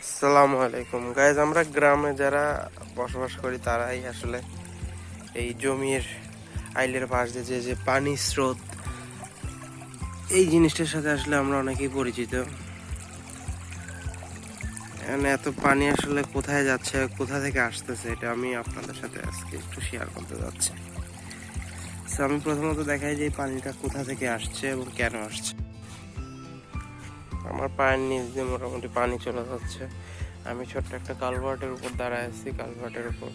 আসসালামু আলাইকুম। গাইজ আমরা গ্রামে যারা বসবাস করি, তারাই আসলে এই জমির আইলের পাশ দিয়ে যে যে পানি স্রোত, এই জিনিসটার সাথে আসলে আমরা অনেকেই পরিচিত। এখানে এত পানি আসলে কোথায় যাচ্ছে, কোথা থেকে আসতেছে, এটা আমি আপনাদের সাথে আজকে একটু শেয়ার করতে যাচ্ছি। আমি প্রথমত দেখাই যে পানিটা কোথা থেকে আসছে এবং কেন আসছে। আমার পায়ের নিচ দিয়ে মোটামুটি পানি চলে যাচ্ছে। আমি ছোট্ট একটা কালভার্টের উপর দাঁড়ায় আছি, কালভার্টের উপর।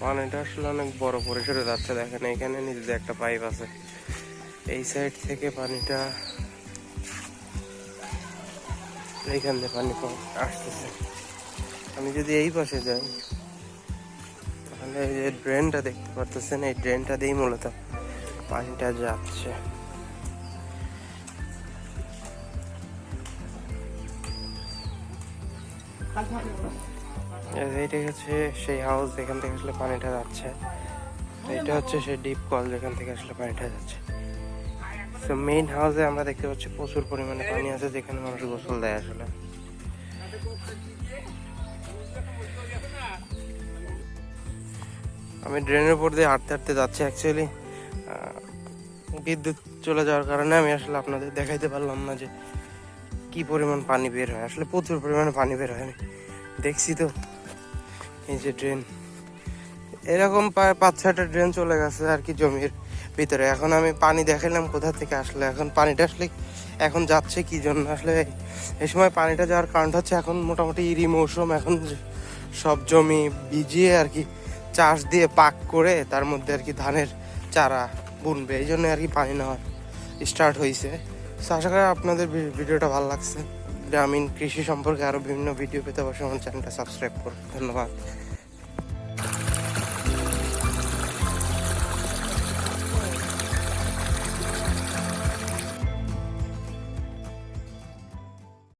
পানিটা আসলে অনেক বড় পরিসরে যাচ্ছে, দেখেন এখানে নিচ দিয়ে একটা পাইপ আছে। এই সাইড থেকে পানিটা এইখান দিয়ে পানি আসতেছে। আমি যদি এই পাশে যাই, তাহলে এই যে ড্রেনটা দেখতে পারতেছেন, এই ড্রেনটা দিয়েই মূলত পানিটা যাচ্ছে। এই এইটা হচ্ছে সেই হাউস যেখান থেকে আসলে পানিটা যাচ্ছে। এটা হচ্ছে সেই ডিপ কল যেখান থেকে আসলে পানিটা যাচ্ছে। তো মেইন হাউসে আমরা দেখতে পাচ্ছি প্রচুর পরিমাণে পানি আছে যেখানে মানুষ গোসল দেয় আসলে। আমি ড্রেনের উপর দিয়ে হাঁটতে হাঁটতে যাচ্ছি অ্যাকচুয়ালি বিদ্যুৎ চলে যাওয়ার কারণে আমি আসলে আপনাদের দেখাইতে পারলাম না যে কি পরিমাণ পানি বের হয়? আসলে প্রচুর পরিমাণে পানি বের হয়। দেখছি তো। এই যে ড্রেন। এরকম প্রায় পাঁচ ছয়টা ড্রেন চলে গেছে আর কি জমির ভিতরে। এখন আমি পানি দেখালাম কোথা থেকে আসলে। এখন পানিটা আসলে এখন যাচ্ছে কি জন্য? আসলে এই- সময় পানিটা যাওয়ার কারণটা হচ্ছে এখন মোটামুটি ইরি মৌসুম। এখন সব জমি ভিজিয়ে আর কি চাষ দিয়ে পাক করে তার মধ্যে আর কি ধানের চারা বুনবে। এই জন্য আর কি পানি নেওয়া স্টার্ট হয়েছে আশা করি আপনাদের ভিডিওটা ভালো লাগছে। গ্রামীণ কৃষি সম্পর্কে আরও বিভিন্ন ভিডিও পেতে অবশ্যই আমার চ্যানেলটা সাবস্ক্রাইব করুন। ধন্যবাদ।